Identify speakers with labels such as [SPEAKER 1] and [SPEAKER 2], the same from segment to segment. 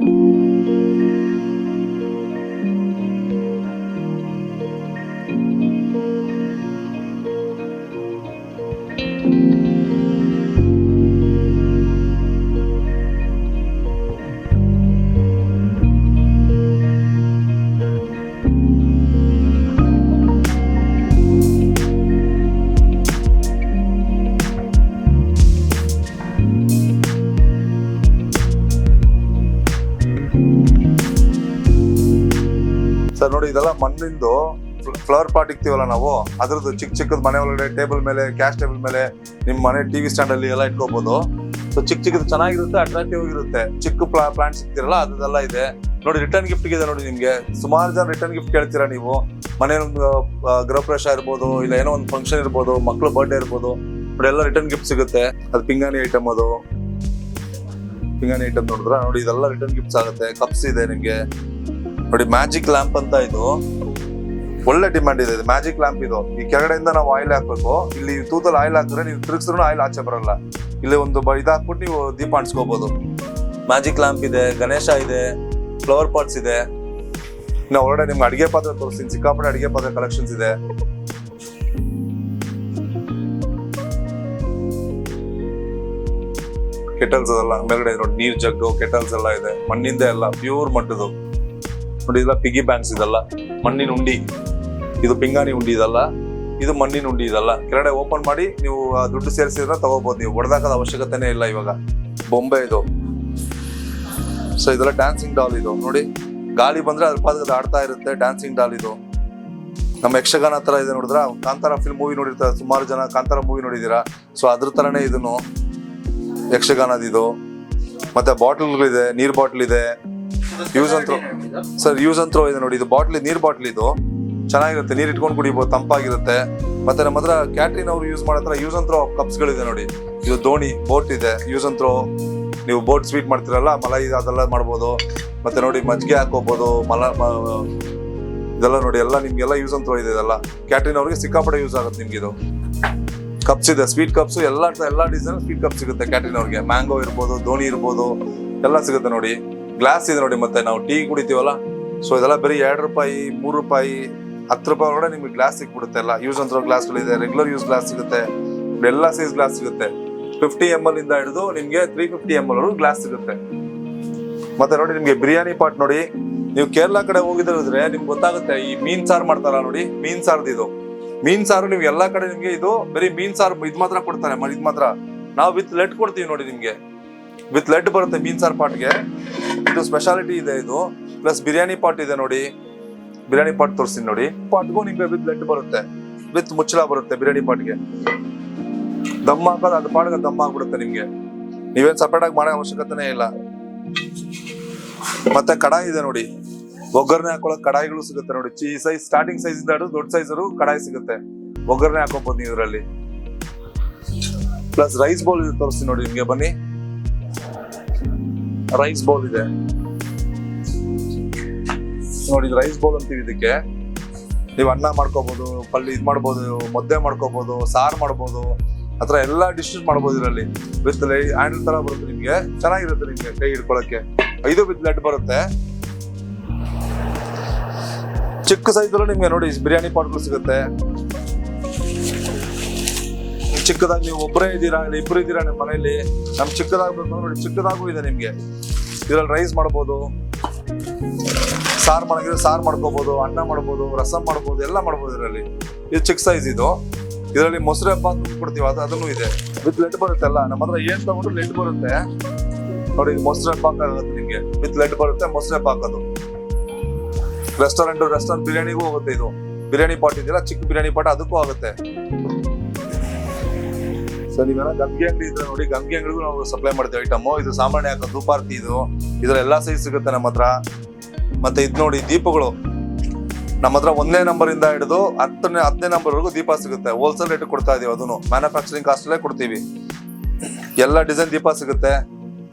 [SPEAKER 1] Sir ನೋಡಿ, ಇದೆಲ್ಲ ಮಣ್ಣಿಂದು ಫ್ಲವರ್ ಪಾಟ್ ಇಕ್ತೀವಲ್ಲ ನಾವು, ಅದ್ರದ್ದು ಚಿಕ್ಕ ಚಿಕ್ಕದ ಮನೆ ಒಳಗಡೆ ಟೇಬಲ್ ಮೇಲೆ ಕ್ಯಾಶ್ ಟೇಬಲ್ ಮೇಲೆ ನಿಮ್ಮ ಮನೆ ಟಿವಿ ಸ್ಟ್ಯಾಂಡ್ ಅಲ್ಲಿ ಎಲ್ಲ ಇಟ್ಕೋಬಹುದು ಸೊ ಚಿಕ್ಕ ಚಿಕ್ಕದು ಚೆನ್ನಾಗಿರುತ್ತೆ ಅಟ್ರಾಕ್ಟಿವ್ ಆಗಿರುತ್ತೆ ಚಿಕ್ಕ ಪ್ಲಾಂಟ್ಸ್ ಇಕ್ತಿರಲ್ಲ ಅದೆಲ್ಲ ಇದೆ. ನೋಡಿ ರಿಟರ್ನ್ ಗಿಫ್ಟ್ ಇದೆ ನೋಡಿ ನಿಮ್ಗೆ. ಸುಮಾರು ಜನ ರಿಟರ್ನ್ ಗಿಫ್ಟ್ ಕೇಳ್ತೀರಾ ನೀವು? ಮನೆ ಗೃಹಪ್ರವೇಶ ಗೃಹ ಪ್ರವೇಶ ಇರ್ಬೋದು, ಇಲ್ಲ ಏನೋ ಒಂದು ಫಂಕ್ಷನ್ ಇರ್ಬೋದು, ಮಕ್ಳು ಬರ್ಡೇ ಇರ್ಬೋದು, ನೋಡಿ, ಎಲ್ಲ ರಿಟರ್ನ್ ಗಿಫ್ಟ್ ಸಿಗುತ್ತೆ. ಅದು ಪಿಂಗಾಣಿ ಐಟಮ್ ಅದು. ಪಿಂಗಾಣಿ ಐಟಮ್ ನೋಡಿದ್ರ? ನೋಡಿ, ಇದೆಲ್ಲ ರಿಟರ್ನ್ ಗಿಫ್ಟ್ಸ್ ಆಗುತ್ತೆ. ಕಪ್ಸ್ ಇದೆ ನಿಮ್ಗೆ. ನೋಡಿ ಮ್ಯಾಜಿಕ್ ಲ್ಯಾಂಪ್ ಅಂತ ಇದು. ಒಳ್ಳೆ ಡಿಮ್ಯಾಂಡ್ ಇದೆ. ಮ್ಯಾಜಿಕ್ ಲ್ಯಾಂಪ್ ಇದು. ಈ ಕೆಳಗಡೆಯಿಂದ ನಾವು ಆಯಿಲ್ ಹಾಕಬೇಕು. ಇಲ್ಲಿ ತೂತಲ್ಲಿ ಆಯಿಲ್ ಹಾಕಿದ್ರೆ ನೀವು ತಿರುಗಿಸಿದ್ರು ಆಯಿಲ್ ಆಚೆ ಬರಲ್ಲ. ಇಲ್ಲಿ ಒಂದು ಇದು ಹಾಕ್ಬಿಟ್ಟು ನೀವು ದೀಪ ಅಂಟಿಸ್ಕೋಬಹುದು ಮ್ಯಾಜಿಕ್ ಲ್ಯಾಂಪ್ ಇದೆ, ಗಣೇಶ ಇದೆ ಫ್ಲವರ್ ಪಾಟ್ಸ್ ಇದೆ. ನಾವು ಹೊರಗಡೆ ನಿಮ್ಗೆ ಅಡಿಗೆ ಪಾತ್ರೆ ತೋರಿಸ್ತೀನಿ. ಸಿಕ್ಕಾಪಟ್ಟೆ ಅಡಿಗೆ ಪಾತ್ರೆ ಕಲೆಕ್ಷನ್ಸ್ ಇದೆ. ಕೆಟಲ್ಸ್ ಅದೆಲ್ಲ, ಮೇಲ್ಗಡೆ ನೋಡಿ, ನೀರ್ ಜಗ್ಗು ಕೆಟಲ್ಸ್ ಎಲ್ಲ ಇದೆ. ಮಣ್ಣಿಂದ ಎಲ್ಲ ಪ್ಯೂರ್ ಮಟ್ಟದು ನೋಡಿ ಇದೆಲ್ಲ ಪಿಗಿ ಬ್ಯಾಂಕ್ಸ್ ಇದೆಲ್ಲ, ಮಣ್ಣಿನ ಉಂಡಿ, ಇದು ಪಿಂಗಾಣಿ ಉಂಡಿ ಇದಲ್ಲ, ಇದು ಮಣ್ಣಿನ ಉಂಡಿ ಇದಲ್ಲ. ಕೆಳಗಡೆ ಓಪನ್ ಮಾಡಿ ನೀವು ಆ ದುಡ್ಡು ಸೇರಿಸಿದ್ರೆ ತಗೋಬಹುದು ನೀವು. ಹೊಡೆದಾಕದ ಅವಶ್ಯಕತೆನೇ ಇಲ್ಲ ಇವಾಗ. ಬೊಂಬೆ ಇದು. ಸೊ ಇದೆಲ್ಲ ಡ್ಯಾನ್ಸಿಂಗ್ ಡಾಲ್ ಇದು. ನೋಡಿ, ಗಾಳಿ ಬಂದ್ರೆ ಅದ್ರ ಪಾದದ ಆಡ್ತಾ ಇರುತ್ತೆ ಡ್ಯಾನ್ಸಿಂಗ್ ಡಾಲ್ ಇದು. ನಮ್ಮ ಯಕ್ಷಗಾನ ತರ ಇದೆ ನೋಡಿದ್ರ? ಕಾಂತಾರ ಫಿಲ್ಮ್ ಮೂವಿ ನೋಡಿರ್ತಾರೆ. ಸುಮಾರು ಜನ ಕಾಂತಾರ ಮೂವಿ ನೋಡಿದೀರಾ ಸೊ ಅದ್ರ ತರನೇ ಇದನ್ನು ಯಕ್ಷಗಾನದ ಇದು ಮತ್ತೆ ಬಾಟಲ್ಗಳಿದೆ ನೀರ್ ಬಾಟ್ಲ್ ಇದೆ. ಯೂಸ್ ಅಂತ ಸರ್ ಯೂಸ್ ಅಂತ ಇದೆ ನೋಡಿ, ಇದು ಬಾಟ್ಲಿ ನೀರ್ ಬಾಟ್ಲಿ ಇದು. ಚೆನ್ನಾಗಿರುತ್ತೆ, ನೀರ್ ಇಟ್ಕೊಂಡು ಕುಡಿಬಹುದು ತಂಪಾಗಿರುತ್ತೆ. ಮತ್ತೆ ನಮ್ಮ ಹತ್ರ ಕ್ಯಾಟ್ರಿನ್ ಅವರು ಯೂಸ್ ಮಾಡೋ ಯೂಸ್ ಅಂತ ಕಪ್ಸ್ ಗಳಿದೆ ನೋಡಿ. ಇದು ದೋಣಿ ಬೋಟ್ ಇದೆ ಯೂಸ್ ಅಂತ ನೀವು ಬೋಟ್ ಸ್ವೀಟ್ ಮಾಡ್ತಿರಲ್ಲ, ಮಲೈ ಅದೆಲ್ಲ ಮಾಡ್ಬೋದು. ಮತ್ತೆ ನೋಡಿ, ಮಜ್ಜಿಗೆ ಹಾಕೋಬಹುದು ಮಲ ಇದೆಲ್ಲ ನೋಡಿ, ಎಲ್ಲ ನಿಮ್ಗೆಲ್ಲ ಯೂಸ್ ಅಂತ ಇದೆ ಇದೆಲ್ಲ. ಕ್ಯಾಟ್ರಿನ್ ಅವ್ರಿಗೆ ಸಿಕ್ಕಾಪಟ್ಟೆ ಯೂಸ್ ಆಗುತ್ತೆ ನಿಮ್ಗೆ ಇದು. ಕಪ್ಸ್ ಇದೆ ಸ್ವೀಟ್ ಕಪ್ಸ್ ಎಲ್ಲ ಎಲ್ಲ ಡಿಸೈನ್ ಸ್ವೀಟ್ ಕಪ್ ಸಿಗುತ್ತೆ ಕ್ಯಾಟ್ರಿನ್ ಅವ್ರಿಗೆ. ಮ್ಯಾಂಗೋ ಇರ್ಬೋದು ದೋಣಿ ಇರ್ಬೋದು, ಎಲ್ಲ ಸಿಗುತ್ತೆ ನೋಡಿ. ಗ್ಲಾಸ್ ಇದೆ ನೋಡಿ ಮತ್ತೆ ನಾವು ಟೀ ಕುಡಿತೀವಲ್ಲ? ಸೊ ಇದೆಲ್ಲ ಬರೀ ಎರಡು ರೂಪಾಯಿ, ಮೂರು ರೂಪಾಯಿ, ಹತ್ತು ರೂಪಾಯಿ ಒಳಗಡೆ ನಿಮ್ಗೆ ಗ್ಲಾಸ್ ಸಿಕ್ಬಿಡುತ್ತೆ ಎಲ್ಲ. ಯೂಸ್ ಅಂತ ಗ್ಲಾಸ್ಗಳಿದೆ ರೆಗ್ಯುಲರ್ ಯೂಸ್ ಗ್ಲಾಸ್ ಸಿಗುತ್ತೆ. ಎಲ್ಲ ಸೈಜ್ ಗ್ಲಾಸ್ ಸಿಗುತ್ತೆ. ಫಿಫ್ಟಿ ಎಂ ಎಲ್ ಇಂದ ಹಿಡಿದು ನಿಮಗೆ three fifty M L glass ಸಿಗುತ್ತೆ. ಮತ್ತೆ ನೋಡಿ ನಿಮಗೆ ಬಿರಿಯಾನಿ ಪಾಟ್ ನೋಡಿ. ನೀವು ಕೇರಳ ಕಡೆ ಹೋಗಿದ್ರೆ ನಿಮ್ಗೆ ಗೊತ್ತಾಗುತ್ತೆ, ಈ ಮೀನ್ ಸಾರು ಮಾಡ್ತಾರ ನೋಡಿ, ಮೀನ್ ಸಾರ್ದು ಇದು. ಮೀನ್ ಸಾರು ನೀವು ಎಲ್ಲಾ ಕಡೆ ನಿಮ್ಗೆ ಇದು ಬರೀ ಮೀನ್ ಸಾರು ಇದು ಮಾತ್ರ ಕೊಡ್ತಾರೆ ಇದು ಇದ್ ಮಾತ್ರ. ನಾವು ವಿತ್ ಲೆಟ್ ಕೊಡ್ತೀವಿ ನೋಡಿ ನಿಮ್ಗೆ. ವಿತ್ ಲೆಡ್ ಬರುತ್ತೆ ಮೀನ್ ಸಾರ್ ಪಾಟ್ಗೆ. ಇದು ಸ್ಪೆಷಾಲಿಟಿ ಇದೆ ಇದು. ಪ್ಲಸ್ ಬಿರಿಯಾನಿ ಪಾಟ್ ಇದೆ ನೋಡಿ. ಬಿರಿಯಾನಿ ಪಾಟ್ ತೋರಿಸ್ತೀನಿ ನೋಡಿ. ಪಾಟ್ಗೂ ನಿಮ್ಗೆ ವಿತ್ ಲೆಡ್ ಬರುತ್ತೆ. ವಿತ್ ಮುಚ್ಚಳ ಬರುತ್ತೆ ಬಿರಿಯಾನಿ ಪಾಟ್ಗೆ. ದಮ್ ಹಾಕೋದು, ಅದು ಪಾಟ್ಗೆ ದಮ್ ಆಗ್ಬಿಡುತ್ತೆ ನಿಮ್ಗೆ. ನೀವೇನ್ ಸಪ್ರೇಟ್ ಆಗಿ ಮಾಡೋ ಅವಶ್ಯಕತೆನೇ ಇಲ್ಲ. ಮತ್ತೆ ಕಡಾಯಿ ಇದೆ ನೋಡಿ. ಒಗ್ಗರಣೆ ಹಾಕೊಳಕ್ ಕಡಾಯಿಗಳು ಸಿಗುತ್ತೆ ನೋಡಿ. ಈ ಸೈಜ್ ಸ್ಟಾರ್ಟಿಂಗ್ ಸೈಜ್ ಇಂದ ದೊಡ್ಡ ಸೈಜ್ ಕಡಾಯಿ ಸಿಗುತ್ತೆ. ಒಗ್ಗರಣೆ ಹಾಕೋಬಹುದು ನೀವು ಇದರಲ್ಲಿ. ಪ್ಲಸ್ ರೈಸ್ ಬೌಲ್ ತೋರಿಸ್ತೀನಿ ನೋಡಿ ನಿಮ್ಗೆ ಬನ್ನಿ. ರೈಸ್ ಬೌಲ್ ಇದೆ. ನೋಡಿ ರೈಸ್ ಬೌಲ್ ಅಂತೀವಿ ಇದಕ್ಕೆ. ನೀವು ಅನ್ನ ಮಾಡ್ಕೋಬಹುದು ಪಲ್ಯ ಇದು ಮಾಡ್ಬೋದು, ಮುದ್ದೆ ಮಾಡ್ಕೋಬಹುದು ಸಾರು ಮಾಡ್ಬೋದು, ಆ ಥರ ಎಲ್ಲ ಡಿಶಸ್ ಮಾಡ್ಬೋದು ಇದರಲ್ಲಿ. ವಿತ್ ಹ್ಯಾಂಡಲ್ ತರ ಬರುತ್ತೆ ನಿಮ್ಗೆ. ಚೆನ್ನಾಗಿರುತ್ತೆ ನಿಮ್ಗೆ ಕೈ ಹಿಡ್ಕೊಳಕ್ಕೆ. ಐದು ವಿತ್ ಲೆಡ್ ಬರುತ್ತೆ. ಚಿಕ್ಕ ಸೈಜ್ ನಿಮ್ಗೆ ನೋಡಿ, ಬಿರಿಯಾನಿ ಪಾಟ್ಗಳು ಸಿಗುತ್ತೆ. ಚಿಕ್ಕದಾಗಿ ನೀವು ಒಬ್ಬರೇ ಇದ್ದೀರಾ ಇಲ್ಲ ಇಬ್ಬರು ಇದ್ದೀರಾ ನಿಮ್ಮ ಮನೆಯಲ್ಲಿ? ನಮ್ಮ ಚಿಕ್ಕದಾಗ್ಬೇಕು ನೋಡಿ, ಚಿಕ್ಕದಾಗೂ ಇದೆ ನಿಮಗೆ. ಇದರಲ್ಲಿ ರೈಸ್ ಮಾಡ್ಬೋದು, ಸಾರು ಮಾಡಿದ್ರೆ ಸಾರು ಮಾಡ್ಕೋಬಹುದು ಅನ್ನ ಮಾಡ್ಬೋದು, ರಸಂ ಮಾಡ್ಬೋದು, ಎಲ್ಲ ಮಾಡ್ಬೋದು ಇದರಲ್ಲಿ. ಇದು ಚಿಕ್ಕ ಸೈಜ್ ಇದು. ಇದರಲ್ಲಿ ಮೊಸರು ಹಬ್ಬ ಕೊಡ್ತೀವಿ ಅದು ಅದನ್ನು ಇದೆ. ವಿತ್ ಲೆಟ್ ಬರುತ್ತೆ ಅಲ್ಲ, ನಮ್ಮ ಹತ್ರ ಏನು ತಗೊಂಡ್ರು ಲೆಟ್ ಬರುತ್ತೆ. ನೋಡಿ ಮೊಸರು ಹಬ್ಬ ಆಗುತ್ತೆ ನಿಮಗೆ. ವಿತ್ ಲೆಟ್ ಬರುತ್ತೆ, ಮೊಸರು ಹಬ್ಬ ಹಾಕೋದು. ರೆಸ್ಟೋರೆಂಟ್ ರೆಸ್ಟೋರೆಂಟ್ ಬಿರಿಯಾನಿಗೂ ಹೋಗುತ್ತೆ ಇದು. ಬಿರಿಯಾನಿ ಪಾಟ್ ಇದೆಯಲ್ಲ, ಚಿಕ್ಕ ಬಿರಿಯಾನಿ ಪಾಟ್ ಅದಕ್ಕೂ ಆಗುತ್ತೆ. ಸೊ ಇವೆಲ್ಲ ಗಂಗೆ ಅಂಗಡಿ ಇದ್ರೆ ನೋಡಿ, ಗಂಗೆ ಅಂಗಡಿಗೂ ನಾವು ಸಪ್ಲೈ ಮಾಡ್ತೀವಿ ಐಟಮು ಇದು ಸಾಮಾನ್ಯ ಹಾಕೋದು ಧೂಪಾರ್ತಿ ಇದು. ಇದ್ರ ಎಲ್ಲಾ ಸೈಜ್ ಸಿಗುತ್ತೆ ನಮ್ಮ ಹತ್ರ. ಮತ್ತೆ ಇದು ನೋಡಿ ದೀಪಗಳು. ನಮ್ಮ ಹತ್ರ ಒಂದನೇ ನಂಬರ್ ಇಂದ ಹಿಡಿದು ಹತ್ತನೇ ಹತ್ತನೇ ನಂಬರ್ ವರೆಗೂ ದೀಪ ಸಿಗುತ್ತೆ. ಹೋಲ್ಸೇಲ್ ರೇಟ್ ಕೊಡ್ತಾ ಇದೀವಿ ಅದನ್ನು ಮ್ಯಾನುಫ್ಯಾಕ್ಚರಿಂಗ್ ಕಾಸ್ಟ್ ಅಲ್ಲೇ ಕೊಡ್ತೀವಿ. ಎಲ್ಲ ಡಿಸೈನ್ ದೀಪ ಸಿಗುತ್ತೆ.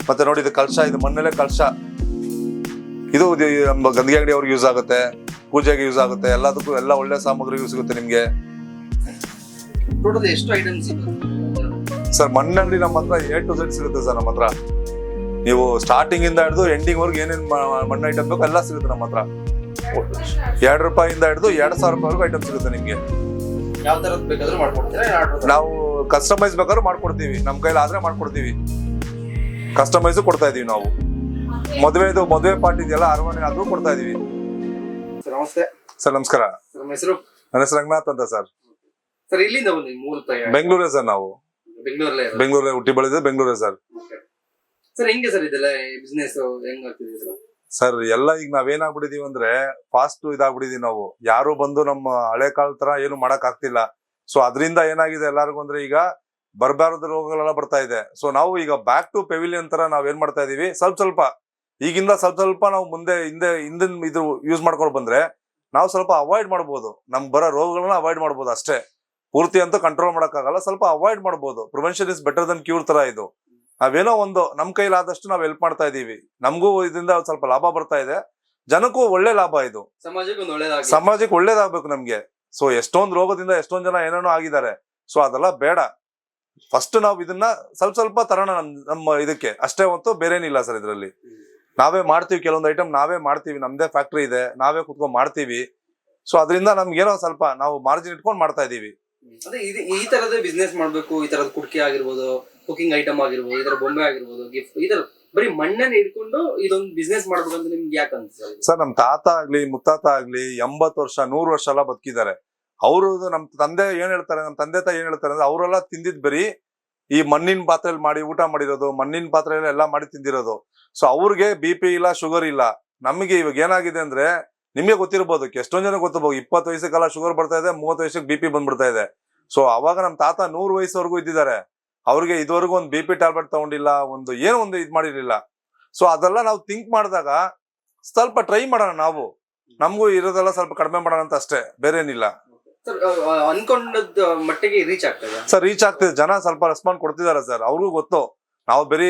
[SPEAKER 1] ಮತ್ತೆ ನೋಡಿ, ಇದು ಕಲಶ, ಇದು ಮಣ್ಣಲ್ಲೇ ಕಲಶ. ಇದು ನಮ್ಮ ಗಂದಿಗೆ ಅಂಗಡಿ ಅವ್ರಿಗೆ ಯೂಸ್ ಆಗುತ್ತೆ. ಪೂಜೆಗೆ ಯೂಸ್ ಆಗುತ್ತೆ. ಎಲ್ಲದಕ್ಕೂ ಎಲ್ಲ ಒಳ್ಳೆ ಸಾಮಗ್ರಿಗೂ ಸಿಗುತ್ತೆ ನಿಮ್ಗೆ.
[SPEAKER 2] ಟೋಟಲ್ ಎಷ್ಟು ಐಟಮ್ಸ್
[SPEAKER 1] ಸರ್ ಮಣ್ಣಲ್ಲಿ ನಮ್ಮ ಹತ್ರ ಎ ಟು ಝೆಡ್ ಸಿಗುತ್ತೆ ಸರ್ ನಮ್ಮ ಹತ್ರ. ನೀವು ಸ್ಟಾರ್ಟಿಂಗ್ ಇಂದ ಹಿಡಿದು ಎಂಡಿಂಗ್ ವರ್ಗು ಏನೇನ್ ಮ- ಮಣ್ಣು ಐಟಮ್ ಬೇಕು ಎಲ್ಲ ಸಿಗುತ್ತೆ ನಮ್ಮ ಹತ್ರ. ಎರಡು ರೂಪಾಯಿಂದ ಹಿಡಿದು ಎರಡು ಸಾವಿರ ರೂಪಾಯಿವರೆಗೂ ಐಟಮ್ ಸಿಗುತ್ತೆ ನಿಮ್ಗೆ.
[SPEAKER 2] ಯಾವ ತರದ್ ಬೇಕಾದ್ರೂ ಮಾಡ್ಕೊಡ್ತೀರಾ
[SPEAKER 1] ನಾವು ಕಸ್ಟಮೈಸ್ ಬೇಕಾದ್ರೂ ಮಾಡ್ಕೊಡ್ತೀವಿ. ನಮ್ಮ ಕೈಲಿ ಆದ್ರೆ ಮಾಡ್ಕೊಡ್ತೀವಿ. ಕಸ್ಟಮೈಸ್ ಕೊಡ್ತಾ ಇದೀವಿ ನಾವು. ಮದುವೆದು ಮದುವೆ ಪಾರ್ಟಿ ಇದೆಯಲ್ಲ ಅರಮನೆ ಅದು ಕೊಡ್ತಾ ಇದೀವಿ.
[SPEAKER 2] ಸರ್ ನಮಸ್ತೆ.
[SPEAKER 1] ಸರ್ ನಮಸ್ಕಾರ.
[SPEAKER 2] ಸರ್ ನಮ್ಮ ಹೆಸರು
[SPEAKER 1] ನನ್ನ ಹೆಸರು ರಂಗನಾಥ್ ಅಂತ ಸರ್. ಬೆಂಗಳೂರೇ ಸರ್ ನಾವು.
[SPEAKER 2] ಬೆಂಗಳೂರಲ್ಲೇ ಇರೋದು?
[SPEAKER 1] ಬೆಂಗಳೂರೇ ಹುಟ್ಟಿ ಬೆಳೆದ ಬೆಂಗಳೂರೇ ಸರ್.
[SPEAKER 2] ಸರ್ ಹೆಂಗೆ ಸರ್ ಇದೆಲ್ಲ ಬಿಸ್ನೆಸ್ ಹೆಂಗ್ ಸರ್?
[SPEAKER 1] ಸರ್ ಎಲ್ಲ ಈಗ ನಾವೇನಾಗ್ಬಿಟ್ಟಿದೀವಿ ಅಂದ್ರೆ ಫಾಸ್ಟ್ ಇದಾಗ್ಬಿಟ್ಟಿದೀವಿ ನಾವು. ಯಾರು ಬಂದು ನಮ್ಮ ಹಳೆ ಕಾಲ ತರ ಏನು ಮಾಡಕ್ ಆಗ್ತಿಲ್ಲ ಸೊ ಅದರಿಂದ ಏನಾಗಿದೆ ಎಲ್ಲಾರ್ಗು ಅಂದ್ರೆ ಈಗ ಬರಬಾರದ ರೋಗಗಳೆಲ್ಲ ಬರ್ತಾ ಇದೆ. ಸೊ ನಾವು ಈಗ ಬ್ಯಾಕ್ ಟು ಪೆವಿಲಿಯನ್ ತರ ನಾವ್ ಏನ್ ಮಾಡ್ತಾ ಇದೀವಿ? ಸ್ವಲ್ಪ ಸ್ವಲ್ಪ. ಈಗಿಂದ ಸ್ವಲ್ಪ ಸ್ವಲ್ಪ ನಾವು ಮುಂದೆ ಹಿಂದೆ ಹಿಂದಿನ ಇದು ಯೂಸ್ ಮಾಡ್ಕೊಂಡು ಬಂದ್ರೆ ನಾವು ಸ್ವಲ್ಪ ಅವಾಯ್ಡ್ ಮಾಡ್ಬೋದು. ನಮ್ಗೆ ಬರೋ ರೋಗಗಳನ್ನ ಅವಾಯ್ಡ್ ಮಾಡ್ಬೋದು ಅಷ್ಟೇ. ಪೂರ್ತಿ ಅಂತ ಕಂಟ್ರೋಲ್ ಮಾಡೋಕ್ಕಾಗಲ್ಲ ಸ್ವಲ್ಪ ಅವಾಯ್ಡ್ ಮಾಡ್ಬೋದು. Prevention is better than cure ತರ ಇದು. ನಾವೇನೋ ಒಂದು ನಮ್ಮ ಕೈಲಾದಷ್ಟು ನಾವು ಹೆಲ್ಪ್ ಮಾಡ್ತಾ ಇದೀವಿ ನಮಗೂ ಇದರಿಂದ ಸ್ವಲ್ಪ ಲಾಭ ಬರ್ತಾ ಇದೆ. ಜನಕ್ಕೂ ಒಳ್ಳೆ ಲಾಭ ಇದು.
[SPEAKER 2] ಸಮಾಜಕ್ಕೆ ಒಳ್ಳೇದಾಗಬೇಕು ಒಳ್ಳೇದಾಗಿ
[SPEAKER 1] ಸಮಾಜಕ್ಕೆ ಒಳ್ಳೇದಾಗ್ಬೇಕು ನಮ್ಗೆ. ಸೊ ಎಷ್ಟೊಂದು ರೋಗದಿಂದ ಎಷ್ಟೊಂದ್ ಜನ ಏನೇನೋ ಆಗಿದ್ದಾರೆ. ಸೊ ಅದೆಲ್ಲ ಬೇಡ. ಫಸ್ಟ್ ನಾವು ಇದನ್ನ ಸ್ವಲ್ಪ ಸ್ವಲ್ಪ ತರೋಣ ನಮ್ ನಮ್ಮ ಇದಕ್ಕೆ. ಅಷ್ಟೇ ಹೊತ್ತು ಬೇರೇನಿಲ್ಲ ಸರ್ ಇದರಲ್ಲಿ. ನಾವೇ ಮಾಡ್ತೀವಿ ಕೆಲವೊಂದು ಐಟಮ್ ನಾವೇ ಮಾಡ್ತೀವಿ. ನಮ್ದೇ ಫ್ಯಾಕ್ಟ್ರಿ ಇದೆ. ನಾವೇ ಕುತ್ಕೊಂಡು ಮಾಡ್ತೀವಿ. ಸೊ ಅದರಿಂದ ನಮ್ಗೇನೋ ಸ್ವಲ್ಪ ನಾವು ಮಾರ್ಜಿನ್ ಇಟ್ಕೊಂಡು ಮಾಡ್ತಾ ಇದೀವಿ
[SPEAKER 2] ಅದೇ ಇದು ಈ ತರದ ಬಿಸ್ನೆಸ್ ಮಾಡ್ಬೇಕು, ಈ ತರದ ಕುಡ್ಕೆ ಆಗಿರ್ಬೋದು ಕುಕಿಂಗ್ ಐಟಮ್ ಆಗಿರ್ಬೋದು ತರ ಬೊಂಬೆ ಆಗಿರ್ಬೋದು ಗಿಫ್ಟ್ ಈ ತರ ಬರೀ ಮಣ್ಣನ್ನ ಹಿಡ್ಕೊಂಡು ಇದೊಂದು ಬಿಸ್ನೆಸ್ ಮಾಡ್ಬೇಕು ಅಂತ ನಿಮ್ಗೆ ಯಾಕೆ ಅನ್ಸುತ್ತೆ ಸರ್
[SPEAKER 1] ಸರ್, ನಮ್ ತಾತ ಆಗ್ಲಿ, ಮುತ್ತಾತ ಆಗ್ಲಿ ಎಂಬತ್ ವರ್ಷ, ನೂರ್ ವರ್ಷ ಎಲ್ಲ ಬದುಕಿದ್ದಾರೆ. ಅವರು ನಮ್ ತಂದೆ ಏನ್ ಹೇಳ್ತಾರೆ, ನಮ್ ತಂದೆ ತಾಯಿ ಏನ್ ಹೇಳ್ತಾರೆ ಅಂದ್ರೆ ಅವರೆಲ್ಲ ತಿಂದಿದ್ ಬರೀ ಈ ಮಣ್ಣಿನ ಪಾತ್ರೆಯಲ್ಲಿ ಮಾಡಿ ಊಟ ಮಾಡಿರೋದು, ಮಣ್ಣಿನ ಪಾತ್ರೆಯಲ್ಲಿ ಎಲ್ಲ ಮಾಡಿ ತಿಂದಿರೋದು. ಸೊ ಅವ್ರಿಗೆ ಬಿ ಪಿ ಇಲ್ಲ ಶುಗರ್ ಇಲ್ಲ. ನಮಗೆ ಇವಾಗ ಏನಾಗಿದೆ ಅಂದ್ರೆ ನಿಮ್ಗೆ ಗೊತ್ತಿರ್ಬೋದು ಎಷ್ಟೊಂದ್ ಜನ ಗೊತ್ತಿರ್ಬೋದು. ಇಪ್ಪತ್ತು ವಯಸ್ಸಿಗೆಲ್ಲ ಶುಗರ್ ಬರ್ತಾ ಇದೆ ಮೂವತ್ತು ವಯಸ್ಸಿಗೆ ಬಿ ಪಿ ಬಂದ್ಬಿಡ್ತಾ ಇದೆ. ಸೊ ಅವಾಗ ನಮ್ಮ ತಾತ ನೂರು ವಯಸ್ಸವರೆಗೂ ಇದ್ದಿದ್ದಾರೆ. ಅವ್ರಿಗೆ ಇದುವರೆಗೂ ಒಂದು ಬಿ ಪಿ ಟ್ಯಾಬ್ಲೆಟ್ ತಗೊಂಡಿಲ್ಲ ಒಂದು ಏನೋ ಒಂದು ಇದ್ ಮಾಡಿರಲಿಲ್ಲ. ಸೊ ಅದೆಲ್ಲ ನಾವು ಥಿಂಕ್ ಮಾಡಿದಾಗ ಸ್ವಲ್ಪ ಟ್ರೈ ಮಾಡೋಣ ನಾವು. ನಮಗೂ ಇರೋದೆಲ್ಲ ಸ್ವಲ್ಪ ಕಡಿಮೆ ಮಾಡೋಣ ಅಂತ ಅಷ್ಟೇ ಬೇರೆ ಏನಿಲ್ಲ.
[SPEAKER 2] ಸರ್ ಅನ್ಕೊಂಡದ್ ಮಟ್ಟಿಗೆ ರೀಚ್ ಆಗ್ತದೆ
[SPEAKER 1] ಸರ್ ರೀಚ್ ಆಗ್ತಿದೆ. ಜನ ಸ್ವಲ್ಪ ರೆಸ್ಪಾನ್ಸ್ ಕೊಡ್ತಿದ್ದಾರೆ ಸರ್ ಅವ್ರಿಗೂ ಗೊತ್ತು. ನಾವು ಬರೀ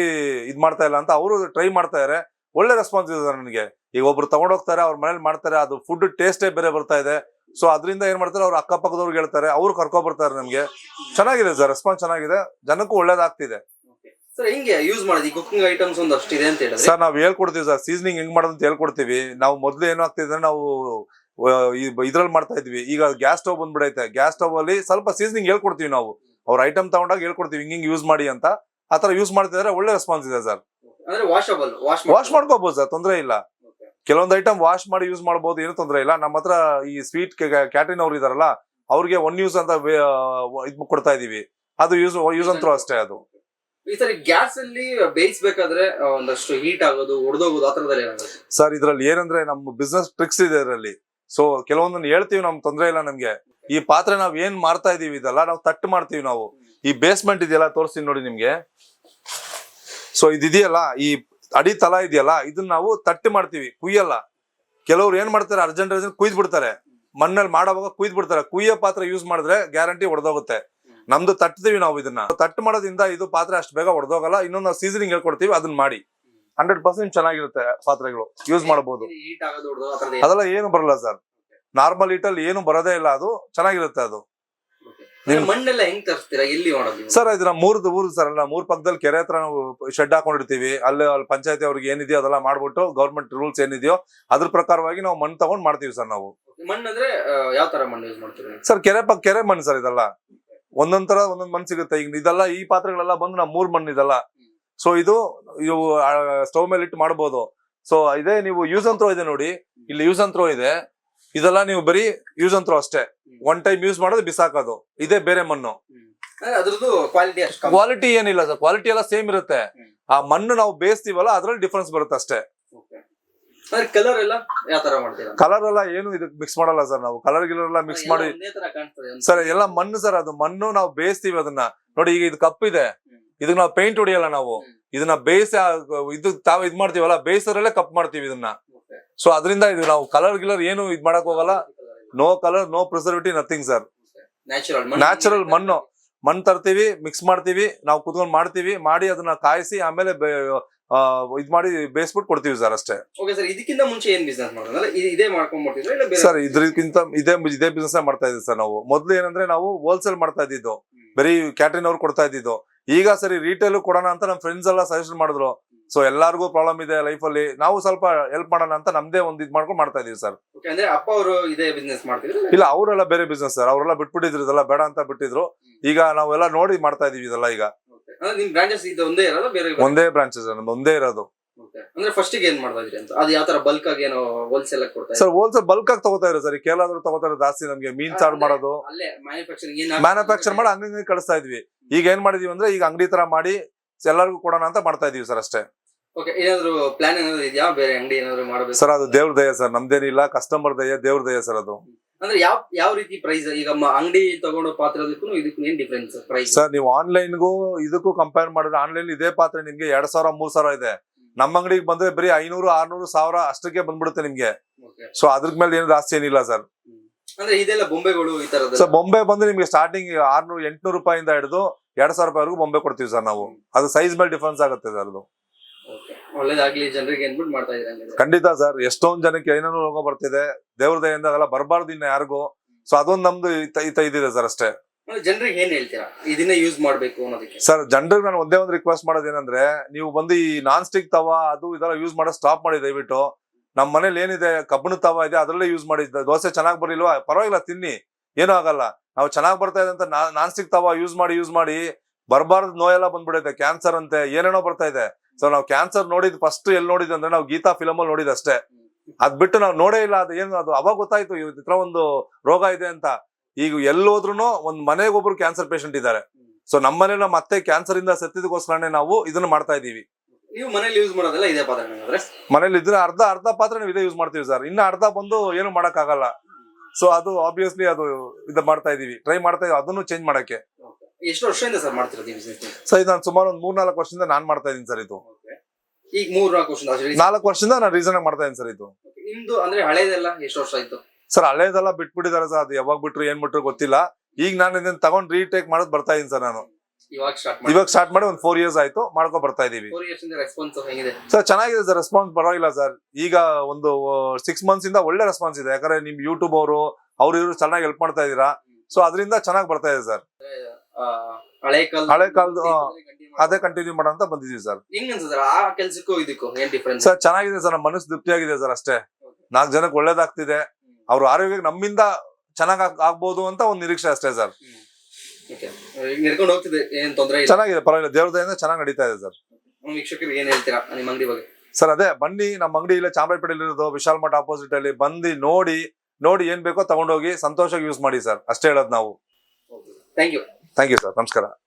[SPEAKER 1] ಇದ್ ಮಾಡ್ತಾ ಇಲ್ಲ ಅಂತ ಅವರು ಟ್ರೈ ಮಾಡ್ತಾ ಇದಾರೆ. ಒಳ್ಳೆ ರೆಸ್ಪಾನ್ಸ್ ಇದೆ ಸರ್ ನನಗೆ. ಈಗ ಒಬ್ರು ತಗೊಂಡೋಗ್ತಾರೆ ಅವ್ರ ಮನೇಲಿ ಮಾಡ್ತಾರೆ ಅದು ಫುಡ್ ಟೇಸ್ಟೇ ಬೇರೆ ಬರ್ತಾ ಇದೆ. ಸೊ ಅದರಿಂದ ಏನ್ ಮಾಡ್ತಾರೆ ಅವ್ರ ಅಕ್ಕಪಕ್ಕದವ್ರಿಗೆ ಹೇಳ್ತಾರೆ ಅವ್ರು ಕರ್ಕೊಂಡ್ ಬರ್ತಾರೆ ನಮ್ಗೆ. ಚೆನ್ನಾಗಿದೆ ಸರ್ ರೆಸ್ಪಾನ್ಸ್ ಚೆನ್ನಾಗಿದೆ. ಜನಕ್ಕೂ ಒಳ್ಳೇದಾಗ್ತಿದೆ.
[SPEAKER 2] ಸರ್ ಹೆಂಗೆ ಯೂಸ್ ಮಾಡೋದು? ಈ ಕುಕಿಂಗ್ ಐಟಮ್ಸ್ ಒಂದು ಅಷ್ಟಿದೆ ಅಂತ ಹೇಳಿದ್ರೆ?
[SPEAKER 1] ಸರ್ ನಾವ್ ಹೇಳ್ಕೊಡ್ತೀವಿ ಸರ್. ಸೀಸನಿಂಗ್ ಹೆಂಗ್ ಮಾಡೋದು ಅಂತ ಹೇಳ್ಕೊಡ್ತೀವಿ. ನಾವು ಮೊದ್ಲು ಏನಾಗ್ತಿದ್ರೆ ನಾವು ಇದ್ರಲ್ಲಿ ಮಾಡ್ತಾ ಇದ್ವಿ. ಈಗ ಗ್ಯಾಸ್ ಸ್ಟವ್ ಬಂದ್ಬಿಡೈತೆ. ಗ್ಯಾಸ್ ಸ್ಟವ್ ಅಲ್ಲಿ ಸ್ವಲ್ಪ ಸೀಸನಿಂಗ್ ಹೇಳ್ಕೊಡ್ತೀವಿ ನಾವು. ಅವ್ರ ಐಟಮ್ ತಗೊಂಡಾಗ ಹೇಳ್ಕೊಡ್ತೀವಿ ಹಿಂಗ್ ಹಿಂಗ್ ಯೂಸ್ ಮಾಡಿ ಅಂತ. ಆತರ ಯೂಸ್ ಮಾಡ್ತಿದ್ರೆ ಒಳ್ಳೆ ರೆಸ್ಪಾನ್ಸ್ ಇದೆ ಸರ್.
[SPEAKER 2] ವಾಶ್
[SPEAKER 1] ಮಾಡ್ಕೋಬಹುದು ಸರ್ ತೊಂದ್ರೆ ಇಲ್ಲ. ಕೆಲವೊಂದು ಐಟಮ್ ವಾಶ್ ಮಾಡಿ ಯೂಸ್ ಮಾಡಬಹುದು ಏನು ತೊಂದ್ರೆ ಇಲ್ಲ. ನಮ್ಮ ಹತ್ರ ಈ ಸ್ವೀಟ್ ಕ್ಯಾಟ್ರಿನ್ ಅವ್ರು ಇದಾರಲ್ಲ ಅವ್ರಿಗೆ ಒನ್ ಯೂಸ್ ಅಂತ ಇದ್ ಕೊಡ್ತಾ ಇದೀವಿ. ಅದು ಯೂಸ್ ಯೂಸ್ ಅಂತೂ ಅಷ್ಟೇ ಅದು.
[SPEAKER 2] ಈ ಸರಿ ಗ್ಯಾಸ್ ಅಲ್ಲಿ ಬೇಯಿಸಬೇಕಾದ್ರೆ ಒಂದಷ್ಟು ಹೀಟ್ ಆಗೋದು ಒಡೆದೋಗೋದು ಆ ತರದಲ್ಲಿ ಏನಾಗುತ್ತೆ
[SPEAKER 1] ಸರ್ ಇದ್ರಲ್ಲಿ ಏನಂದ್ರೆ ನಮ್ಮ ಬಿಸ್ನೆಸ್ ಟ್ರಿಕ್ಸ್ ಇದೆ ಇದರಲ್ಲಿ. ಸೊ ಕೆಲವೊಂದನ್ನ ಹೇಳ್ತೀವಿ ನಮ್ ತೊಂದ್ರೆ ಇಲ್ಲ ನಮ್ಗೆ. ಈ ಪಾತ್ರೆ ನಾವ್ ಏನ್ ಮಾಡ್ತಾ ಇದೀವಿ ಇದೆಲ್ಲ ನಾವು ತಟ್ಟು ಮಾಡ್ತೀವಿ ನಾವು. ಈ ಬೇಸ್ಮೆಂಟ್ ಇದೆಯಲ್ಲ ತೋರಿಸ್ತೀನಿ ನೋಡಿ ನಿಮ್ಗೆ. ಸೊ ಇದಿದೆಯಲ್ಲ ಈ ಅಡಿ ತಲ ಇದೆಯಲ್ಲ ಇದನ್ನ ನಾವು ತಟ್ಟಿ ಮಾಡ್ತೀವಿ ಕುಯ್ಯಲ್ಲ. ಕೆಲವ್ರು ಏನ್ ಮಾಡ್ತಾರೆ ಅರ್ಜೆಂಟ್ ಅರ್ಜೆಂಟ್ ಕುಯ್ದ್ ಬಿಡ್ತಾರೆ ಮಣ್ಣಲ್ಲಿ ಮಾಡೋವಾಗ ಕುಯ್ದ್ ಬಿಡ್ತಾರೆ ಕುಯ್ಯ ಪಾತ್ರ ಯೂಸ್ ಮಾಡಿದ್ರೆ ಗ್ಯಾರಂಟಿ ಹೊಡೆದೋಗುತ್ತೆ ನಮ್ದು ತಟ್ತೀವಿ ನಾವು ಇದನ್ನ. ತಟ್ಟು ಮಾಡೋದ್ರಿಂದ ಇದು ಪಾತ್ರೆ ಅಷ್ಟು ಬೇಗ ಹೊಡೆದೋಗಲ್ಲ ಇನ್ನೊಂದು ನಾವು ಸೀಸನಿಂಗ್ ಹೇಳ್ಕೊಡ್ತೀವಿ ಅದನ್ನ ಮಾಡಿ. ಹಂಡ್ರೆಡ್ ಪರ್ಸೆಂಟ್ ಚೆನ್ನಾಗಿರುತ್ತೆ ಪಾತ್ರೆಗಳು. ಯೂಸ್ ಮಾಡಬಹುದು ಅದೆಲ್ಲ ಏನು ಬರಲ್ಲ ಸರ್. ನಾರ್ಮಲ್ ಹೀಟಲ್ಲಿ ಏನು ಬರೋದೇ ಇಲ್ಲ ಅದು ಚೆನ್ನಾಗಿರುತ್ತೆ ಅದು.
[SPEAKER 2] ಮಣ್ಣೆಲ್ಲ ಹೆಂಗ್ ತರಿಸ್ತೀರಾ? ಎಲ್ಲಿ ಮಾಡೋದು?
[SPEAKER 1] ಸರ್ ಇದನ್ನ ಮೂರ್ದು ಊರು ಸರ್ ಅಲ್ಲ ಮೂರ್ ಪಕ್ಕದಲ್ಲಿ ಕೆರೆ ಹತ್ರ ನಾವು ಶೆಡ್ ಹಾಕೊಂಡಿರ್ತೀವಿ. ಅಲ್ಲಿ ಅಲ್ಲಿ ಪಂಚಾಯತಿ ಅವ್ರಿಗೆ ಏನಿದೆಯೋ ಅದೆಲ್ಲ ಮಾಡ್ಬಿಟ್ಟು ಗೌರ್ಮೆಂಟ್ ರೂಲ್ಸ್ ಏನಿದೆಯೋ ಅದ್ರ ಪ್ರಕಾರವಾಗಿ ನಾವು ಮಣ್ಣು ತಗೊಂಡ್ ಮಾಡ್ತೀವಿ ಸರ್ ನಾವು.
[SPEAKER 2] ಮಣ್ಣು ಅಂದ್ರೆ ಯಾವ ತರ ಮಣ್ಣು ಯೂಸ್ ಮಾಡ್ತೀರಾ
[SPEAKER 1] ಸರ್ ಕೆರೆ ಪಕ್ಕ ಕೆರೆ ಮಣ್ಣು ಸರ್ ಇದೆಲ್ಲ. ಒಂದೊಂದ್ ತರ ಒಂದೊಂದ್ ಮಣ್ಣು ಸಿಗುತ್ತೆ. ಈಗ ಇದೆಲ್ಲ ಈ ಪಾತ್ರೆಗಳೆಲ್ಲ ಬಂದು ನಾವು ಮೂರ್ ಮಣ್ಣು ಇದೆಲ್ಲ. ಸೊ ಇದು ಇವು ಸ್ಟವ್ ಮೇಲೆ ಇಟ್ಟು ಮಾಡ್ಬೋದು. ಸೊ ಇದೇ ನೀವು ಯೂಸ್ ಅಂತ್ರೋ ಇದೆ ನೋಡಿ. ಇಲ್ಲಿ ಯೂಸ್ ಅಂತ್ರೋ ಇದೆ. ಇದೆಲ್ಲ ನೀವು ಬರೀ ಯೂಸ್ ಅಂತರೂ ಅಷ್ಟೇ. ಒನ್ ಟೈಮ್ ಯೂಸ್ ಮಾಡೋದು ಬಿಸಾಕೋದು. ಇದೇ ಬೇರೆ ಮಣ್ಣು.
[SPEAKER 2] ಅದ್ರದ್ದು ಕ್ವಾಲಿಟಿ ಅಷ್ಟು
[SPEAKER 1] ಕ್ವಾಲಿಟಿ ಏನಿಲ್ಲ ಸರ್ ಕ್ವಾಲಿಟಿ ಎಲ್ಲ ಸೇಮ್ ಇರುತ್ತೆ. ಆ ಮಣ್ಣು ನಾವು ಬೇಯಿಸ್ತೀವಲ್ಲ ಅದ್ರಲ್ಲಿ ಡಿಫ್ರೆನ್ಸ್ ಬರುತ್ತೆ ಅಷ್ಟೇ.
[SPEAKER 2] ಕಲರ್ ಎಲ್ಲ ಯಾವ ತರ ಮಾಡ್ತೀರಾ?
[SPEAKER 1] ಕಲರ್ ಎಲ್ಲ ಏನು ಇದಕ್ಕೆ ಮಿಕ್ಸ್ ಮಾಡಲ್ಲ ಸರ್ ನಾವು. ಕಲರ್ ಗಿಲರ್ ಎಲ್ಲ ಮಿಕ್ಸ್ ಮಾಡಿ ಸರ್ ಎಲ್ಲ ಮಣ್ಣು ಸರ್ ಅದು ಮಣ್ಣು ನಾವು ಬೇಯಿಸ್ತೀವಿ ಅದನ್ನ. ನೋಡಿ ಈಗ ಇದು ಕಪ್ ಇದೆ. ಇದನ್ನ ನಾವು ಪೇಂಟ್ ಹೊಡಿಯಲ್ಲ ನಾವು. ಇದನ್ನ ಬೇಯಿಸಿ ಇದು ತಾವು ಇದ್ ಮಾಡ್ತೀವಲ್ಲ ಬೇಯಿಸೋದ್ರಲ್ಲೇ ಕಪ್ ಮಾಡ್ತೀವಿ ಇದನ್ನ. ಸೊ ಅದರಿಂದ ಇದು ನಾವು ಕಲರ್ ಗಿಲರ್ ಏನು ಇದು ಮಾಡಕ್ ಹೋಗಲ್ಲ. No colour no preservative nothing sir
[SPEAKER 2] natural
[SPEAKER 1] ಮಣ್ಣು. ಮಣ್ಣು. ತರ್ತೀವಿ ಮಿಕ್ಸ್ ಮಾಡ್ತೀವಿ ನಾವು ಕುತ್ಕೊಂಡು ಮಾಡ್ತೀವಿ ಮಾಡಿ ಅದನ್ನ ಕಾಯಿಸಿ ಆಮೇಲೆ ಇದ್ ಮಾಡಿ ಬೇಯಿಸ್ಬಿಟ್ಟು ಕೊಡ್ತೀವಿ ಸರ್ ಅಷ್ಟೇ.
[SPEAKER 2] ಇದಕ್ಕಿಂತ ಮುಂಚೆ ಏನ್ ಬಿಸ್ನೆಸ್
[SPEAKER 1] ಸರ್ ಇದ್ರಕ್ಕಿಂತ ಇದೇ ಇದೇ ಬಿಸ್ನೆಸ್ ಮಾಡ್ತಾ ಇದ್ದೀವಿ ಸರ್ ನಾವು. ಮೊದ್ಲು ಏನಂದ್ರೆ ನಾವು ಹೋಲ್ಸೇಲ್ ಮಾಡ್ತಾ ಇದ್ದಿದ್ದು. ಬರೀ ಕ್ಯಾಟ್ರಿನ್ ಅವ್ರು ಕೊಡ್ತಾ ಇದ್ದಿದ್ದು. ಈಗ ಸರಿ ರಿಟೇಲ್ ಕೊಡೋಣ ಅಂತ ನಮ್ಮ ಫ್ರೆಂಡ್ಸ್ ಎಲ್ಲ ಸಜೆಷನ್ ಮಾಡಿದ್ರು. ಸೊ ಎಲ್ಲಾರ್ಗೂ ಪ್ರಾಬ್ಲಮ್ ಇದೆ ಲೈಫ್ ಅಲ್ಲಿ. ನಾವು ಸ್ವಲ್ಪ ಹೆಲ್ಪ್ ಮಾಡೋಣ ಅಂತ ನಮ್ದೇ ಒಂದ್ ಇದ್ ಮಾಡ್ಕೊಂಡು ಮಾಡ್ತಾ ಇದೀವಿ ಸರ್
[SPEAKER 2] ಅಂದ್ರೆ ಅಪ್ಪ ಅವರು ಇದೇ ಬಿಸ್ನೆಸ್ ಮಾಡ್ತಿದ್ರು
[SPEAKER 1] ಇಲ್ಲ? ಅವರೆಲ್ಲ ಬೇರೆ ಬಿಸ್ನೆಸ್ ಸರ್ ಅವರೆಲ್ಲ ಬಿಟ್ಬಿಟ್ಟಿದ್ರು ಇದೆಲ್ಲ ಬೇಡ ಅಂತ ಬಿಟ್ಟಿದ್ರು. ಈಗ ನಾವೆಲ್ಲ ನೋಡಿ ಮಾಡ್ತಾ ಇದೀವಿ ಇದೆಲ್ಲ ಈಗ.
[SPEAKER 2] ಅಂದ್ರೆ ನಿಮ್ ಬ್ರಾಂಚಸ್ ಇದು ಒಂದೇ ಇರೋದು ಬೇರೆ ಬೇರೆ?
[SPEAKER 1] ಒಂದೇ ಬ್ರಾಂಚಸ್ ನಮ್ದು ಒಂದೇ ಇರೋದು.
[SPEAKER 2] Okay. ಅಂದ್ರೆ ಫಸ್ಟ್ ಏನ್ ಮಾಡ್ತಾ ಇದ್ರಿ ಅಂತ? ಅದು ಯಾವ ತರ ಬಲ್ಕ್ ಆಗಿ ಏನೋ ಹೋಲ್ಸೇಲ್ ಆಗಿ ಕೊಡ್ತಾ
[SPEAKER 1] ಸರ್ ಹೋಲ್ಸೇಲ್ ಬಲ್ಕ್ ಆಗಿ ತಗೋತಾ ಇರೋ ಸರ್ ಕೇರಳದ್ರು ತಗೋತಾ ಇರೋ ಜಾಸ್ತಿ ನಮ್ಗೆ. ಮೀನ್ ಸಾರು ಮಾಡೋದು.
[SPEAKER 2] ಮ್ಯಾನುಫ್ಯಾಕ್ಚರಿಂಗ್
[SPEAKER 1] ಮ್ಯಾನುಫ್ಯಾಕ್ಚರ್ ಮಾಡಿ ಅಂಗಡಿ ಕಳಿಸ್ತಾ ಇದ್ವಿ. ಈಗ ಏನ್ ಮಾಡಿದೀವಿ ಅಂದ್ರೆ ಈಗ ಅಂಗಡಿ ತರ ಮಾಡಿ ಎಲ್ಲರಿಗೂ ಕೊಡೋಣ ಅಂತ ಮಾಡ್ತಾ ಇದೀವಿ ಸರ್ ಅಷ್ಟೇ.
[SPEAKER 2] ಓಕೆ ಏನಾದ್ರು ಪ್ಲಾನ್ ಏನಾದ್ರು ಇದೆಯಾ? ಬೇರೆ ಅಂಗಡಿ ಏನಾದ್ರು ಮಾಡಬೇಕು?
[SPEAKER 1] ಸರ್ ಅದು ದೇವ್ರ ದಯ ಸರ್ ನಮ್ದೇನಿಲ್ಲ ಕಸ್ಟಮರ್ ದಯ ದೇವ್ರ ದಯ ಸರ್ ಅದು.
[SPEAKER 2] ಅಂದ್ರೆ ಯಾವ ಯಾವ ರೀತಿ ಪ್ರೈಸ್ ಈಗ ಅಂಗಡಿ ತಗೊಂಡೋ ಪಾತ್ರದಕ್ಕೂ ಇದಕ್ಕೂ ಏನ್ ಡಿಫ್ರೆನ್ಸ್ ಪ್ರೈಸ್
[SPEAKER 1] ಸರ್ ನೀವು ಆನ್ಲೈನ್ಗೂ ಇದಕ್ಕೂ ಕಂಪೇರ್ ಮಾಡಿದ್ರೆ ಆನ್ಲೈನ್ ಇದೇ ಪಾತ್ರೆ ನಿಮ್ಗೆ ಎರಡ್ ಸಾವಿರ ಮೂರ್ ಸಾವಿರ ಇದೆ. ನಮ್ಮ ಅಂಗಡಿಗೆ ಬಂದ್ರೆ ಬರೀ ಐನೂರು ಆರ್ನೂರು ಸಾವಿರ ಅಷ್ಟಕ್ಕೆ ಬಂದ್ಬಿಡುತ್ತೆ ನಿಮ್ಗೆ. ಸೊ ಅದ್ರ ಮೇಲೆ ಏನು ಜಾಸ್ತಿ ಏನಿಲ್ಲ ಸರ್
[SPEAKER 2] ಅಂದ್ರೆ ಇದೆಲ್ಲ ಬೊಂಬೆಗಳು ಈ ತರದ
[SPEAKER 1] ಸರ್ ಬೊಂಬೆ ಬಂದ್ರೆ ನಿಮ್ಗೆ ಸ್ಟಾರ್ಟಿಂಗ್ ಆರ್ನೂರು ಎಂಟ್ನೂರು ರೂಪಾಯಿಂದ ಹಿಡಿದು ಎರಡ್ ಸಾವಿರ ರೂಪಾಯಿವರೆಗೂ ಬೊಂಬೆ ಕೊಡ್ತೀವಿ ಸರ್ ನಾವು. ಅದು ಸೈಜ್ ಮೇಲೆ ಡಿಫ್ರೆನ್ಸ್ ಆಗುತ್ತೆ ಸರ್ ಅದು.
[SPEAKER 2] ಒಳ್ಳೇದಾಗ್ಲಿ ಜನರಿಗೆ ಮಾಡ್ತಾ
[SPEAKER 1] ಖಂಡಿತ ಸರ್ ಎಷ್ಟೊಂದ್ ಜನಕ್ಕೆ ಏನೇನೋ ರೋಗ ಬರ್ತಿದೆ ದೇವ್ರ ದಯಿಂದ ಅದೆಲ್ಲ ಬರಬಾರ್ದು ಇನ್ನ ಯಾರಿಗೂ. ಸೊ ಅದೊಂದು ನಮ್ದು ಇತ- ಇತ ಇದಿದೆ ಸರ್ ಅಷ್ಟೇ.
[SPEAKER 2] ಜನರಿಗೆ ಏನ್ ಹೇಳ್ತೀರಾ? ಇದನ್ನ ಯೂಸ್ ಮಾಡ್ಬೇಕು ಅನ್ನೋದಕ್ಕೆ.
[SPEAKER 1] ಸರ್ ಜನರಿಗೆ ನಾನು ಒಂದೇ ಒಂದು ರಿಕ್ವೆಸ್ಟ್ ಮಾಡೋದೇನಂದ್ರೆ ನೀವು ಬಂದು ಈ ನಾನ್ ಸ್ಟಿಕ್ ತವ ಅದು ಇದೆಲ್ಲ ಯೂಸ್ ಮಾಡೋ ಸ್ಟಾಪ್ ಮಾಡಿ ದಯವಿಟ್ಟು. ನಮ್ಮ ಮನೇಲಿ ಏನಿದೆ ಕಬ್ಬಣ ತವ ಇದೆ, ಅದರಲ್ಲೇ ಯೂಸ್ ಮಾಡಿ ದೋಸೆ ಚೆನ್ನಾಗಿ ಬರಲಿಲ್ವಾ? ಪರವಾಗಿಲ್ಲ, ತಿನ್ನಿ. ಏನೂ ಆಗಲ್ಲ. ನಾವು ಚೆನ್ನಾಗಿ ಬರ್ತಾ ಇದೆ ಅಂತ ನಾನ್ ಸ್ಟಿಕ್ ತವ ಯೂಸ್ ಮಾಡಿ ಯೂಸ್ ಮಾಡಿ, ಬರಬಾರ್ದು ನೋಯೆಲ್ಲ ಬಂದ್ಬಿಡುತ್ತೆ ಕ್ಯಾನ್ಸರ್ ಅಂತೆ, ಏನೇನೋ ಬರ್ತಾ ಇದೆ. ಸೊ ನಾವು ಕ್ಯಾನ್ಸರ್ ನೋಡಿದ್ ಫಸ್ಟ್ ಎಲ್ಲಿ ನೋಡಿದ್ ಅಂದ್ರೆ ನಾವು ಗೀತಾ ಫಿಲಮ್ ಅಲ್ಲಿ ನೋಡಿದ್ ಅಷ್ಟೇ. ಅದ್ ಬಿಟ್ಟು ನಾವು ನೋಡೇ ಇಲ್ಲ, ಅದು ಏನು, ಅದು ಅವಾಗ ಗೊತ್ತಾಯ್ತು ತರ ಒಂದು ರೋಗ ಇದೆ ಅಂತ. ಈಗ ಎಲ್ಲೋದ್ರೂ ಒಂದ್ ಮನೆಗೆ ಒಬ್ರು ಕ್ಯಾನ್ಸರ್ ಪೇಷಂಟ್ ಇದ್ದಾರೆ ಸೊ ನಮ್ಮ ಮತ್ತೆ ಕ್ಯಾನ್ಸರ್ ಇಂದ ಸತ್ತಿದಕ್ಕೋಸ್ಕರನೇ ನಾವು ಇದನ್ನ ಮಾಡ್ತಾ ಇದೀವಿ
[SPEAKER 2] ನೀವು ಮನೇಲಿ ಯೂಸ್ ಮಾಡೋದೆಲ್ಲ ಇದೇ ಪಾತ್ರೆ
[SPEAKER 1] ಮನೇಲಿ ಇದ್ರೆ ಅರ್ಧ ಅರ್ಧ ಪಾತ್ರೆ ನೀವು ಇದೇ ಯೂಸ್ ಮಾಡ್ತೀವಿ ಸರ್ ಇನ್ನ ಅರ್ಧ ಬಂದು ಏನು ಮಾಡಕ್ ಆಗಲ್ಲ ಸೊ ಅದು ಆಬ್ವಿಯಸ್ಲಿ ಅದು ಇದು ಮಾಡ್ತಾ ಇದೀವಿ. ಟ್ರೈ ಮಾಡ್ತಾ ಇದೀವಿ. ಅದನ್ನು ಚೇಂಜ್ ಮಾಡಕ್ಕೆ.
[SPEAKER 2] ಎಷ್ಟು ವರ್ಷದಿಂದ ಸರ್ ಮಾಡ್ತಿರೋದು ಈ ಬಿಸ್ನೆಸ್
[SPEAKER 1] ಸೊ ಇದು ನಾನು ಸುಮಾರು ಒಂದು ಮೂರ್ ನಾಲ್ಕು ವರ್ಷದಿಂದ ನಾನು ಮಾಡ್ತಾ ಇದೀನಿ ಸರ್ ಇದು.
[SPEAKER 2] ಈಗ ಮೂರ್ ನಾಲ್ಕು ವರ್ಷ
[SPEAKER 1] ನಾಲ್ಕು ವರ್ಷದಿಂದ ನಾನು ರೀಸನ್ ಮಾಡ್ತಾ ಇದೀನಿ ಸರ್ ಇದು.
[SPEAKER 2] ನಿಮ್ದು ಅಂದ್ರೆ ಹಳೇದೆಲ್ಲ ಎಷ್ಟು ವರ್ಷ ಆಯ್ತು?
[SPEAKER 1] ಸರ್ ಹಳೇದೆಲ್ಲ ಬಿಟ್ಬಿಟ್ಟಿದ್ದಾರೆ ಸರ್ ಅದು ಯಾವಾಗ ಬಿಟ್ರು ಏನ್ ಬಿಟ್ರು ಗೊತ್ತಿಲ್ಲ. ಈಗ ನಾನು ಇದನ್ನ ತಗೊಂಡ್ ರೀಟೇಕ್ ಮಾಡೋದು ಬರ್ತಾ ಇದೀನಿ ಸರ್ ನಾನು.
[SPEAKER 2] ಇವಾಗ ಸ್ಟಾರ್ಟ್
[SPEAKER 1] ಇವಾಗ ಸ್ಟಾರ್ಟ್ ಮಾಡಿ ಒಂದು ಫೋರ್ ಇಯರ್ಸ್ ಆಯ್ತು ಮಾಡ್ಕೊ ಬರ್ತಾ ಇದೀವಿ.
[SPEAKER 2] ಫೋರ್ ಇಯರ್ಸ್ ಇಂದ ರೆಸ್ಪಾನ್ಸ್ ಹೆಂಗಿದೆ?
[SPEAKER 1] ಸರ್ ಚೆನ್ನಾಗಿದೆ ಸರ್ ರೆಸ್ಪಾನ್ಸ್ ಪರವಾಗಿಲ್ಲ ಸರ್. ಈಗ ಒಂದು ಸಿಕ್ಸ್ ಮಂತ್ಸ್ ಇಂದ ಒಳ್ಳೆ ರೆಸ್ಪಾನ್ಸ್ ಇದೆ. ಯಾಕಂದ್ರೆ ನಿಮ್ ಯೂಟ್ಯೂಬ್ ಅವರು ಅವ್ರು ಇವರು ಚೆನ್ನಾಗಿ ಹೆಲ್ಪ್ ಮಾಡ್ತಾ ಇದೀರಾ ಸೊ ಅದರಿಂದ ಚೆನ್ನಾಗಿ ಬರ್ತಾ ಇದೆ ಸರ್.
[SPEAKER 2] ಹಳೆ ಕಾಲದ
[SPEAKER 1] ಹಳೆ ಅದೇ ಕಂಟಿನ್ಯೂ ಮಾಡಂತ ಬಂದಿದೀವಿ ಸರ್.
[SPEAKER 2] ಹೆಂಗ್ ಅನ್ಸುತ್ತೆ ಆ ಕೆಲ್ಸಕ್ಕೂ ಇದಕ್ಕೂ ಏನ್ ಡಿಫ್ರೆನ್ಸ್
[SPEAKER 1] ಸರ್ ಚೆನ್ನಾಗಿದೆ ಸರ್ ನಮ್ಮ ಮನಸ್ಸು ತೃಪ್ತಿಯಾಗಿದೆ ಸರ್ ಅಷ್ಟೇ. ನಾಲ್ಕು ಜನಕ್ಕೆ ಒಳ್ಳೇದಾಗ್ತಿದೆ. ಅವ್ರ ಆರೋಗ್ಯಕ್ಕೆ ನಮ್ಮಿಂದ ಚೆನ್ನಾಗ್ ಆಗ್- ಆಗ್ಬೋದು ಅಂತ ಒಂದು ನಿರೀಕ್ಷೆ ಅಷ್ಟೇ ಸರ್.
[SPEAKER 2] ನಡ್ಕೊಂಡು ಹೋಗ್ತಿದೆ ಏನ್ ತೊಂದ್ರೆ ಇಲ್ಲ.
[SPEAKER 1] ಚೆನ್ನಾಗಿದೆ ಪರವಾಗಿಲ್ಲ ದೇವ್ರ ದಯಿಂದ ಚೆನ್ನಾಗಿ ನಡೀತಾ ಇದೆ ಸರ್.
[SPEAKER 2] ನಮ್ಮ ವೀಕ್ಷಕರಿಗೆ ಏನ್ ಹೇಳ್ತೀರಾ ನಿಮ್ಮ ಅಂಗಡಿ ಬಗ್ಗೆ?
[SPEAKER 1] ಸರ್ ಅದೇ ಬನ್ನಿ ನಮ್ಮ ಅಂಗಡಿ ಇಲ್ಲ ಚಾಮರಾಜಪೇಟೆಯಲ್ಲಿ ಇರೋದು ವಿಶಾಲ್ ಮಠ ಅಪೋಸಿಟ್ ಅಲ್ಲಿ ಬಂದು ನೋಡಿ ನೋಡಿ ಏನ್ ಬೇಕೋ ತಗೊಂಡೋಗಿ ಸಂತೋಷವಾಗಿ ಯೂಸ್ ಮಾಡಿ ಸರ್. ಅಷ್ಟೇ ಹೇಳೋದು ನಾವು.
[SPEAKER 2] Thank you
[SPEAKER 1] thank you sir ನಮಸ್ಕಾರ.